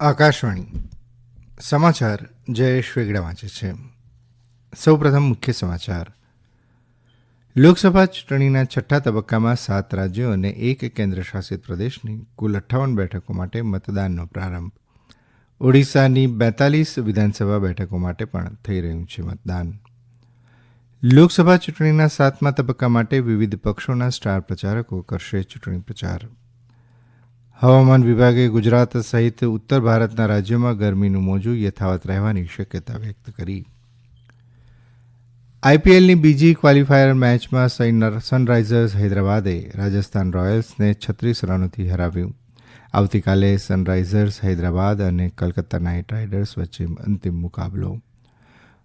આકાશવાણી, સમાચાર જયેશ વેગડા વાંચે છે. સૌપ્રથમ મુખ્ય સમાચાર. લોકસભા ચૂંટણીના છઠ્ઠા તબક્કામાં સાત રાજ્યો અને એક કેન્દ્રશાસિત પ્રદેશની કુલ અઠ્ઠાવન બેઠકો માટે મતદાનનો પ્રારંભ. ઓડિશાની બેતાલીસ વિધાનસભા બેઠકો માટે પણ થઈ રહ્યું છે મતદાન. લોકસભા ચૂંટણીના સાતમા તબક્કા માટે વિવિધ પક્ષોના સ્ટાર પ્રચારકો કરશે ચૂંટણી પ્રચાર. હવામાન વિભાગે ગુજરાત સહિત ઉત્તર ભારતના રાજ્યોમાં ગરમીનું મોજું યથાવત રહેવાની શક્યતા વ્યક્ત કરી. આઈપીએલની બીજી ક્વાલિફાયર મેચમાં સનરાઇઝર્સ હૈદરાબાદે રાજસ્થાન રોયલ્સને છત્રીસ રનોથી હરાવ્યું. આવતીકાલે સનરાઇઝર્સ હૈદરાબાદ અને કલકત્તા નાઇટ રાઇડર્સ વચ્ચે અંતિમ મુકાબલો.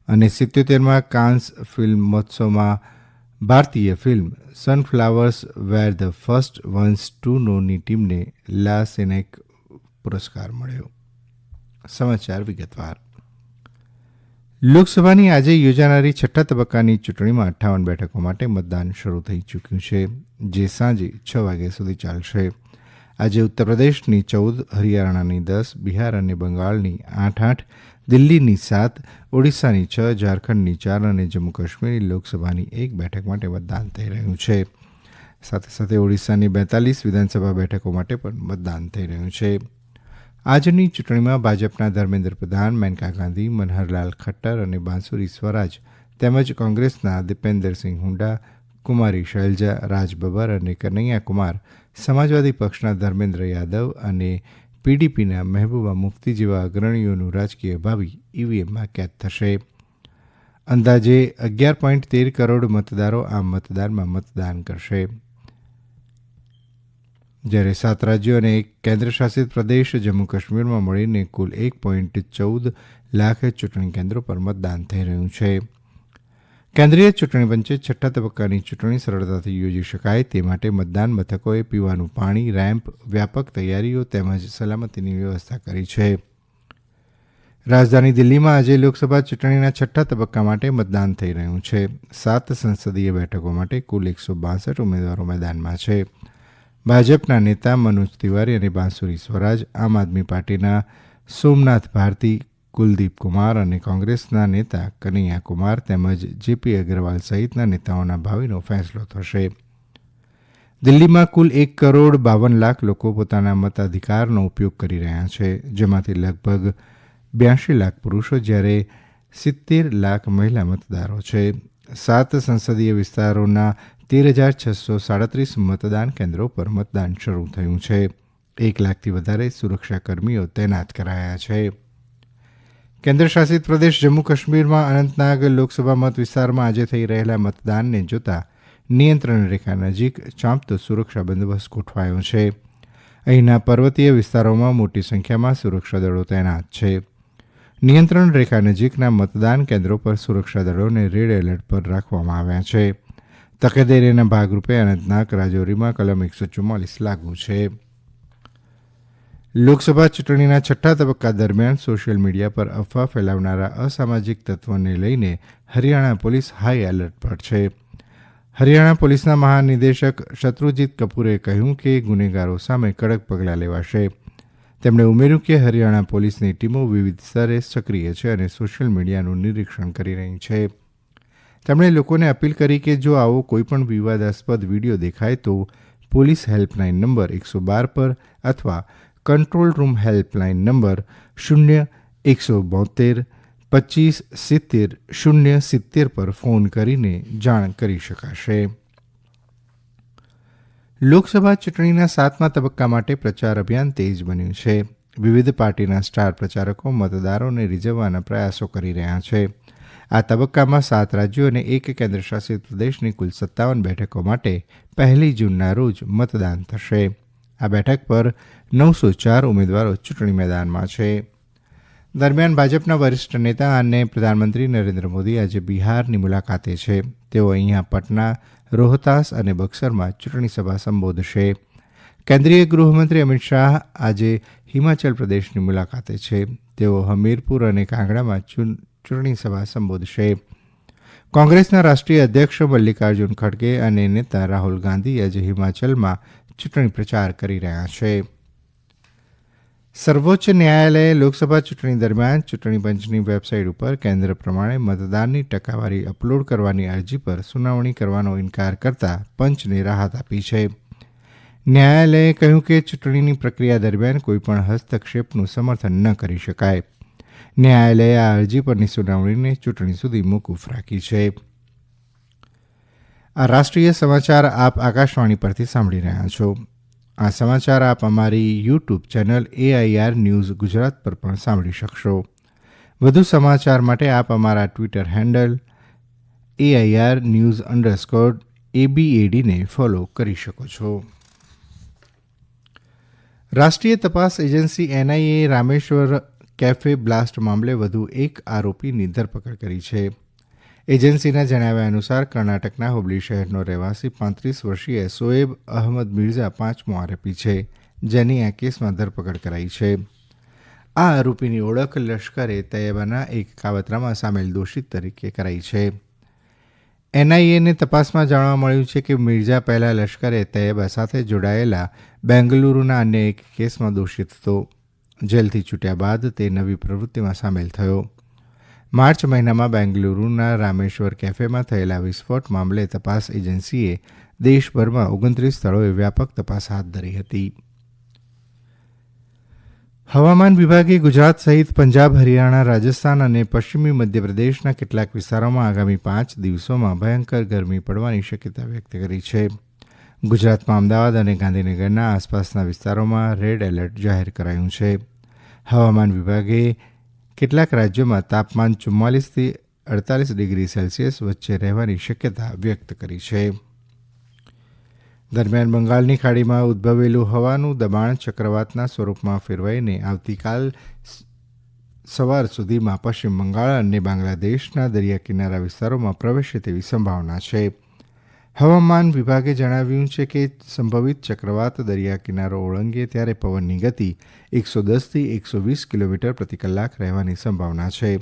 અને સિત્યોતેરમાં કાન્સ ફિલ્મ મહોત્સવમાં ભારતીય film sunflowers were the first ones to નોની ટીમને લા સેનેક પુરસ્કાર મળ્યો. સમાચાર વિગતવાર. લોકસભાની આજે યોજાનારી છઠ્ઠા તબક્કાની ચૂંટણીમાં અઠ્ઠાવન બેઠકો માટે મતદાન શરૂ થઈ ચૂક્યું છે, જે સાંજે છ વાગ્યા સુધી ચાલશે. આજે ઉત્તરપ્રદેશની ચૌદ, હરિયાણાની દસ, બિહાર અને બંગાળની આઠ આઠ દિલ્હીની સાત, ઓડિશાની છ, ઝારખંડની ચાર અને જમ્મુ કાશ્મીરની લોકસભાની એક બેઠક માટે મતદાન થઈ રહ્યું છે. સાથે સાથે ઓડિશાની બેતાલીસ વિધાનસભા બેઠકો માટે પણ મતદાન થઈ રહ્યું છે. આજની ચૂંટણીમાં ભાજપના ધર્મેન્દ્ર પ્રધાન, મેનકા ગાંધી, મનહરલાલ ખટ્ટર અને બાંસુરી સ્વરાજ તેમજ કોંગ્રેસના દીપેન્દરસિંહ હુંડા, કુમારી શૈલજા રાજ બબર અને કનૈયા કુમાર સમાજવાદી પક્ષના ધર્મેન્દ્ર યાદવ અને પીડીપીના મહેબૂબા મુફ્તી જેવા અગ્રણીઓનું રાજકીય ભાવિ ઈવીએમમાં કેદ થશે. અંદાજે અગિયાર પોઈન્ટ તેર કરોડ મતદારો આ મતદાનમાં મતદાન કરશે. જ્યારે સાત રાજ્યો અને એક કેન્દ્રશાસિત પ્રદેશ જમ્મુ કાશ્મીરમાં મળીને કુલ એક પોઈન્ટ ચૌદ લાખ ચૂંટણી કેન્દ્રો પર મતદાન થઈ રહ્યું છે. કેન્દ્રીય ચૂંટણી પંચે છઠ્ઠા તબક્કાની ચૂંટણી સરળતાથી યોજી શકાય તે માટે મતદાન મથકોએ પીવાનું પાણી, રેમ્પ, વ્યાપક તૈયારીઓ તેમજ સલામતીની વ્યવસ્થા કરી છે. રાજધાની દિલ્હીમાં આજે લોકસભા ચૂંટણીના છઠ્ઠા તબક્કા માટે મતદાન થઈ રહ્યું છે. સાત સંસદીય બેઠકો માટે કુલ એકસો બાસઠ ઉમેદવારો મેદાનમાં છે. ભાજપના નેતા મનોજ તિવારી અને બાંસુરી સ્વરાજ, આમ આદમી પાર્ટીના સોમનાથ ભારતી કુલદીપ કુમાર અને કોંગ્રેસના નેતા કનૈયા કુમાર તેમજ જેપી અગ્રવાલ સહિતના નેતાઓના ભાવિનો ફેંસલો થશે. દિલ્હીમાં કુલ એક કરોડ બાવન લાખ લોકો પોતાના મતાધિકારનો ઉપયોગ કરી રહ્યા છે, જેમાંથી લગભગ બ્યાસી લાખ પુરુષો જ્યારે સિત્તેર લાખ મહિલા મતદારો છે. સાત સંસદીય વિસ્તારોના તેર હજાર છસો સાડત્રીસ મતદાન કેન્દ્રો પર મતદાન શરૂ થયું છે. એક લાખથી વધારે સુરક્ષાકર્મીઓ તૈનાત કરાયા છે. કેન્દ્રશાસિત પ્રદેશ જમ્મુ કાશ્મીરમાં અનંતનાગ લોકસભા મત વિસ્તારમાં આજે થઈ રહેલા મતદાનને જોતા નિયંત્રણ રેખા નજીક ચાંપતો સુરક્ષા બંદોબસ્ત ગોઠવાયો છે. અહીંના પર્વતીય વિસ્તારોમાં મોટી સંખ્યામાં સુરક્ષા દળો તૈનાત છે. નિયંત્રણ રેખા નજીકના મતદાન કેન્દ્રો પર સુરક્ષા દળોને રેડ એલર્ટ પર રાખવામાં આવ્યા છે. તકેદારીના ભાગરૂપે અનંતનાગ રાજૌરીમાં કલમ એકસો ચુમ્માલીસ લાગુ છે. લોકસભા ચૂંટણીના છઠ્ઠા તબક્કા દરમિયાન સોશિયલ મીડિયા પર અફવા ફેલાવનારા અસામાજિક તત્વોને લઈને હરિયાણા પોલીસ હાઈ એલર્ટ પર છે. હરિયાણા પોલીસના મહાનિદેશક શત્રુજીત કપૂરે કહ્યું કે ગુનેગારો સામે કડક પગલાં લેવાશે. તેમણે ઉમેર્યું કે હરિયાણા પોલીસની ટીમો વિવિધ સ્તરે સક્રિય છે અને સોશિયલ મીડિયાનું નિરીક્ષણ કરી રહી છે. તેમણે લોકોને અપીલ કરી કે જો આવો કોઈપણ વિવાદાસ્પદ વીડિયો દેખાય તો પોલીસ હેલ્પલાઇન નંબર એકસો બાર પર અથવા કંટ્રોલ રૂમ હેલ્પલાઇન નંબર શૂન્ય એકસો બોતેર પચીસ સિત્તેર શૂન્ય સિત્તેર પર ફોન કરીને જાણ કરી શકાશે. લોકસભા ચૂંટણીના સાતમા તબક્કા માટે પ્રચાર અભિયાન તેજ બન્યું છે. વિવિધ પાર્ટીના સ્ટાર પ્રચારકો, મતદારોને રીઝવવાના પ્રયાસો કરી રહ્યા છે. આ તબક્કામાં સાત રાજ્યો અને એક કેન્દ્રશાસિત પ્રદેશની કુલ સત્તાવન બેઠકો માટે પહેલી જૂનના રોજ મતદાન થશે. આ બેઠક પર નવસો ચાર ઉમેદવારો ચૂંટણી મેદાનમાં છે. દરમિયાન ભાજપના વરિષ્ઠ નેતા અને પ્રધાનમંત્રી નરેન્દ્ર મોદી આજે બિહારની મુલાકાતે છે. તેઓ અહીંયા પટના, રોહતાસ અને બક્સરમાં ચૂંટણી સભા સંબોધશે. કેન્દ્રીય ગૃહમંત્રી અમિત શાહ આજે હિમાચલ પ્રદેશની મુલાકાતે છે. તેઓ હમીરપુર અને કાંગડામાં ચૂંટણી સભા સંબોધશે. કોંગ્રેસના રાષ્ટ્રીય અધ્યક્ષ મલ્લિકાર્જુન ખડગે અને નેતા રાહુલ ગાંધી આજે હિમાચલમાં ચૂંટણી પ્રચાર કરી રહ્યા છે. સર્વોચ્ચ ન્યાયાલયે લોકસભા ચૂંટણી દરમિયાન ચૂંટણી પંચની વેબસાઇટ ઉપર કેન્દ્ર પ્રમાણે મતદાનની ટકાવારી અપલોડ કરવાની અરજી પર સુનાવણી કરવાનો ઇનકાર કરતા પંચને રાહત આપી છે. ન્યાયાલયે કહ્યું કે ચૂંટણીની પ્રક્રિયા દરમિયાન કોઈપણ હસ્તક્ષેપનું સમર્થન ન કરી શકાય. ન્યાયાલયે આ અરજી પરની સુનાવણીને ચૂંટણી સુધી મોકૂફ રાખી છે. આ રાષ્ટ્રીય સમાચાર આપ આકાશવાણી પરથી સાંભળી રહ્યા છો. આ સમાચાર આપ અમારી YouTube channel AIR news Gujarat પર પણ સાંભળી શકશો. વધુ સમાચાર માટે આપ અમારા Twitter handle AIR news underscore એબીએડીને follow કરી શકો છો. રાષ્ટ્રીય તપાસ agency NIA Rameshwaram cafe blast મામલે વધુ એક આરોપીની ધરપકડ કરી છે. એજન્સીના જણાવ્યા અનુસાર કર્ણાટકના હુબલી શહેરનો રહેવાસી પાંત્રીસ વર્ષીય સોએબ અહમદ મિર્ઝા પાંચમો આરોપી છે, જેની આ કેસમાં ધરપકડ કરાઈ છે. આ આરોપીની ઓળખ લશ્કરે તૈયબાના એક કાવતરામાં સામેલ દોષિત તરીકે કરાઈ છે. એનઆઈએને તપાસમાં જાણવા મળ્યું છે કે મિર્ઝા પહેલા લશ્કરે તૈયબા સાથે જોડાયેલા બેંગલુરુના અન્ય એક કેસમાં દોષિત હતો. જેલથી છૂટ્યા બાદ તે નવી પ્રવૃત્તિમાં સામેલ થયો. માર્ચ મહિનામાં બેંગલુરુના રામેશ્વર કેફેમાં થયેલા વિસ્ફોટ મામલે તપાસ એજન્સીએ દેશભરમાં ઓગણત્રીસ સ્થળોએ વ્યાપક તપાસ હાથ ધરી હતી. હવામાન વિભાગે ગુજરાત સહિત પંજાબ, હરિયાણા, રાજસ્થાન અને પશ્ચિમી મધ્યપ્રદેશના કેટલાક વિસ્તારોમાં આગામી પાંચ દિવસોમાં ભયંકર ગરમી પડવાની શક્યતા વ્યક્ત કરી છે. ગુજરાતમાં અમદાવાદ અને ગાંધીનગરના આસપાસના વિસ્તારોમાં રેડ એલર્ટ જાહેર કરાયું છે. હવામાન વિભાગે કેટલાક રાજ્યોમાં તાપમાન ચુમ્માલીસથી અડતાલીસ ડિગ્રી સેલ્સિયસ વચ્ચે રહેવાની શક્યતા વ્યક્ત કરી છે. દરમિયાન બંગાળની ખાડીમાં ઉદભવેલું હવાનું દબાણ ચક્રવાતના સ્વરૂપમાં ફેરવાઈને આવતીકાલ સવાર સુધીમાં પશ્ચિમ બંગાળ અને બાંગ્લાદેશના દરિયા કિનારા વિસ્તારોમાં પ્રવેશે તેવી સંભાવના છે. હવામાન વિભાગે જણાવ્યું છે કે સંભવિત ચક્રવાત દરિયા કિનારો ઓળંગે ત્યારે પવનની ગતિ એકસો દસથી એકસો વીસ કિલોમીટર પ્રતિ કલાક રહેવાની સંભાવના છે.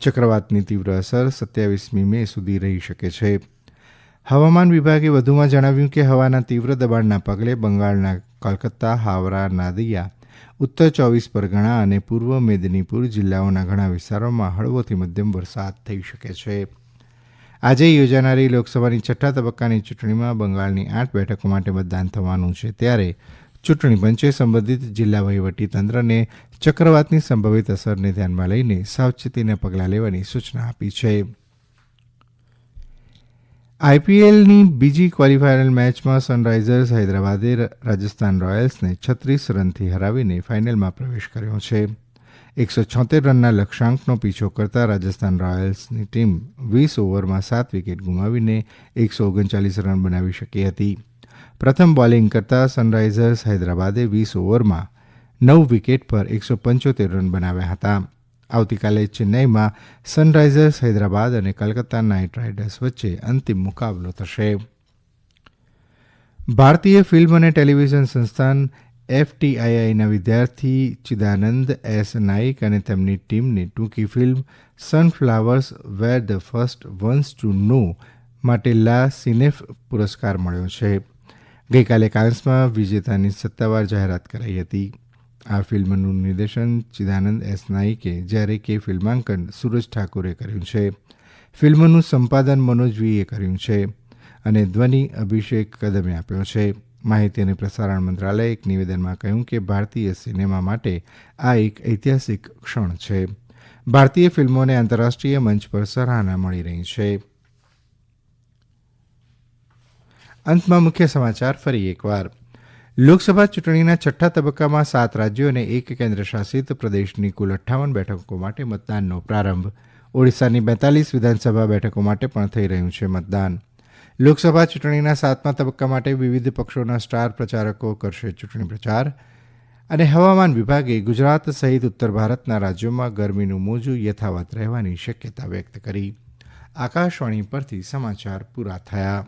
ચક્રવાતની તીવ્ર અસર સત્યાવીસમી મે સુધી રહી શકે છે. હવામાન વિભાગે વધુમાં જણાવ્યું કે હવાના તીવ્ર દબાણના પગલે બંગાળના કોલકાતા, હાવરા, નાદિયા, ઉત્તર ચોવીસ પરગણા અને પૂર્વ મેદનીપુર જિલ્લાઓના ઘણા વિસ્તારોમાં હળવોથી મધ્યમ વરસાદ થઈ શકે છે. આજે યોજાનારી લોકસભાની છઠ્ઠા તબક્કાની ચૂંટણીમાં બંગાળની આઠ બેઠકો માટે મતદાન થવાનું છે. ત્યારે ચૂંટણી પંચે સંબંધિત જિલ્લા વહીવટી તંત્રને ચક્રવાતની સંભવિત અસરને ધ્યાનમાં લઈને સાવચેતીના પગલાં લેવાની સૂચના આપી છે. આઈપીએલની બીજી ક્વોલિફાયર મેચમાં સનરાઇઝર્સ હૈદરાબાદે રાજસ્થાન રોયલ્સને છત્રીસ રનથી હરાવીને ફાઇનલમાં પ્રવેશ કર્યો છે. એકસો છોતેર રનના લક્ષ્યાંકનો પીછો કરતા રાજસ્થાન રોયલ્સની ટીમ વીસ ઓવરમાં સાત વિકેટ ગુમાવીને એકસો ઓગણચાલીસ રન બનાવી શકી હતી. પ્રથમ બોલિંગ કરતા સનરાઇઝર્સ હૈદરાબાદે વીસ ઓવરમાં નવ વિકેટ પર એકસો પંચોતેર રન બનાવ્યા હતા. આવતીકાલે ચેન્નાઈમાં સનરાઇઝર્સ હૈદરાબાદ અને કલકત્તા નાઇટ રાઇડર્સ વચ્ચે અંતિમ મુકાબલો થશે. ભારતીય ફિલ્મ અને ટેલિવિઝન સંસ્થાન એફટીઆઈઆઈના વિદ્યાર્થી ચિદાનંદ એસ નાઇક અને તેમની ટીમને ટૂંકી film sunflowers were the first ones to know માટે લા સિનેફ પુરસ્કાર મળ્યો છે. ગઈકાલે કાન્સમાં વિજેતાની સત્તાવાર જાહેરાત કરાઈ હતી. આ ફિલ્મનું નિર્દેશન ચિદાનંદ એસ નાઇકે જ્યારે કે ફિલ્માંકન સૂરજ ઠાકુરે કર્યું છે. ફિલ્મનું સંપાદન મનોજ વીએ કર્યું છે અને ધ્વનિ અભિષેક કદમે આપ્યો છે. માહિતી અને પ્રસારણ મંત્રાલયે એક નિવેદનમાં કહ્યું કે ભારતીય સિનેમા માટે આ એક ઐતિહાસિક ક્ષણ છે. ભારતીય ફિલ્મોને આંતરરાષ્ટ્રીય મંચ પર સરાહના મળી રહી છે. અંતમાં મુખ્ય સમાચાર ફરી એકવાર. લોકસભા ચૂંટણીના છઠ્ઠા તબક્કામાં સાત રાજ્યો અને એક કેન્દ્રશાસિત પ્રદેશની કુલ અઠ્ઠાવન બેઠકો માટે મતદાનનો પ્રારંભ. ઓડિશાની બેતાલીસ વિધાનસભા બેઠકો માટે પણ થઈ રહ્યું છે મતદાન. લોકસભા ચૂંટણીના સાતમા તબક્કા માટે વિવિધ પક્ષોના સ્ટાર પ્રચારકો કરશે ચૂંટણી પ્રચાર. અને હવામાન વિભાગે ગુજરાત સહિત ઉત્તર ભારતના રાજ્યોમાં ગરમીનું મોજું યથાવત રહેવાની શક્યતા વ્યક્ત કરી. આકાશવાણી પરથી સમાચાર પૂરા થયા.